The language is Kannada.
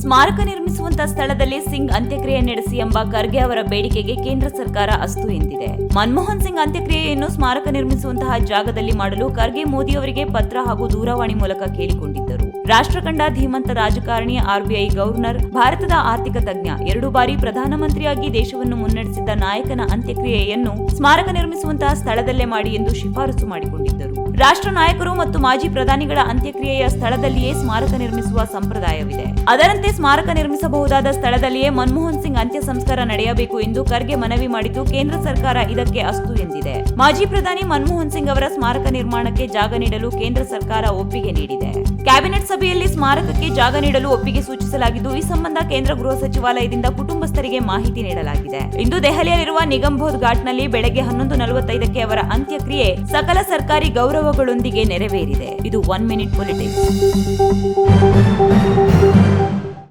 ಸ್ಮಾರಕ ನಿರ್ಮಿಸುವಂತಹ ಸ್ಥಳದಲ್ಲಿ ಸಿಂಗ್ ಅಂತ್ಯಕ್ರಿಯೆ ನಡೆಸಿ ಎಂಬ ಖರ್ಗೆ ಅವರ ಬೇಡಿಕೆಗೆ ಕೇಂದ್ರ ಸರ್ಕಾರ ಅಸ್ತು ಎಂದಿದೆ. ಮನಮೋಹನ್ ಸಿಂಗ್ ಅಂತ್ಯಕ್ರಿಯೆಯನ್ನು ಸ್ಮಾರಕ ನಿರ್ಮಿಸುವಂತಹ ಜಾಗದಲ್ಲಿ ಮಾಡಲು ಖರ್ಗೆ ಮೋದಿ ಅವರಿಗೆ ಪತ್ರ ಹಾಗೂ ದೂರವಾಣಿ ಮೂಲಕ ಕೇಳಿಕೊಂಡಿದ್ದರು. ರಾಷ್ಟ್ರಕಂಡ ಧೀಮಂತ ರಾಜಕಾರಣಿ ಆರ್ಬಿಐ ಗವರ್ನರ್, ಭಾರತದ ಆರ್ಥಿಕ ತಜ್ಞ, ಎರಡು ಬಾರಿ ಪ್ರಧಾನಮಂತ್ರಿಯಾಗಿ ದೇಶವನ್ನು ಮುನ್ನಡೆಸಿದ್ದ ನಾಯಕನ ಅಂತ್ಯಕ್ರಿಯೆಯನ್ನು ಸ್ಮಾರಕ ನಿರ್ಮಿಸುವಂತಹ ಸ್ಥಳದಲ್ಲೇ ಮಾಡಿ ಎಂದು ಶಿಫಾರಸು ಮಾಡಿಕೊಂಡಿದ್ದರು. ರಾಷ್ಟ್ರ ನಾಯಕರು ಮತ್ತು ಮಾಜಿ ಪ್ರಧಾನಿಗಳ ಅಂತ್ಯಕ್ರಿಯೆಯ ಸ್ಥಳದಲ್ಲಿಯೇ ಸ್ಮಾರಕ ನಿರ್ಮಿಸುವ ಸಂಪ್ರದಾಯವಿದೆ. ಅದರಂತೆ ಸ್ಮಾರಕ ನಿರ್ಮಿಸಬಹುದಾದ ಸ್ಥಳದಲ್ಲಿಯೇ ಮನಮೋಹನ್ ಸಿಂಗ್ ಅಂತ್ಯ ಸಂಸ್ಕಾರ ನಡೆಯಬೇಕು ಎಂದು ಖರ್ಗೆ ಮನವಿ ಮಾಡಿದ್ದು ಕೇಂದ್ರ ಸರ್ಕಾರ ಇದಕ್ಕೆ ಅಸ್ತು ಎಂದಿದೆ. ಮಾಜಿ ಪ್ರಧಾನಿ ಮನಮೋಹನ್ ಸಿಂಗ್ ಅವರ ಸ್ಮಾರಕ ನಿರ್ಮಾಣಕ್ಕೆ ಜಾಗ ನೀಡಲು ಕೇಂದ್ರ ಸರ್ಕಾರ ಒಪ್ಪಿಗೆ ನೀಡಿದೆ. ಕ್ಯಾಬಿನೆಟ್ ಸಭೆಯಲ್ಲಿ ಸ್ಮಾರಕಕ್ಕೆ ಜಾಗ ನೀಡಲು ಒಪ್ಪಿಗೆ ಸೂಚಿಸಲಾಗಿದ್ದು, ಈ ಸಂಬಂಧ ಕೇಂದ್ರ ಗೃಹ ಸಚಿವಾಲಯದಿಂದ ಕುಟುಂಬಸ್ಥರಿಗೆ ಮಾಹಿತಿ ನೀಡಲಾಗಿದೆ. ಇಂದು ದೆಹಲಿಯಲ್ಲಿರುವ ನಿಗಮ್ಬೋಧ್ ಘಾಟ್ನಲ್ಲಿ ಬೆಳಗ್ಗೆ ಹನ್ನೊಂದು ನಲವತ್ತೈದಕ್ಕೆ ಅವರ ಅಂತ್ಯಕ್ರಿಯೆ ಸಕಲ ಸರ್ಕಾರಿ ಗೌರವಗಳೊಂದಿಗೆ ನೆರವೇರಿದೆ. ಇದು ಒನ್ ಮಿನಿಟ್ ಪೊಲಿಟಿಕ್ಸ್.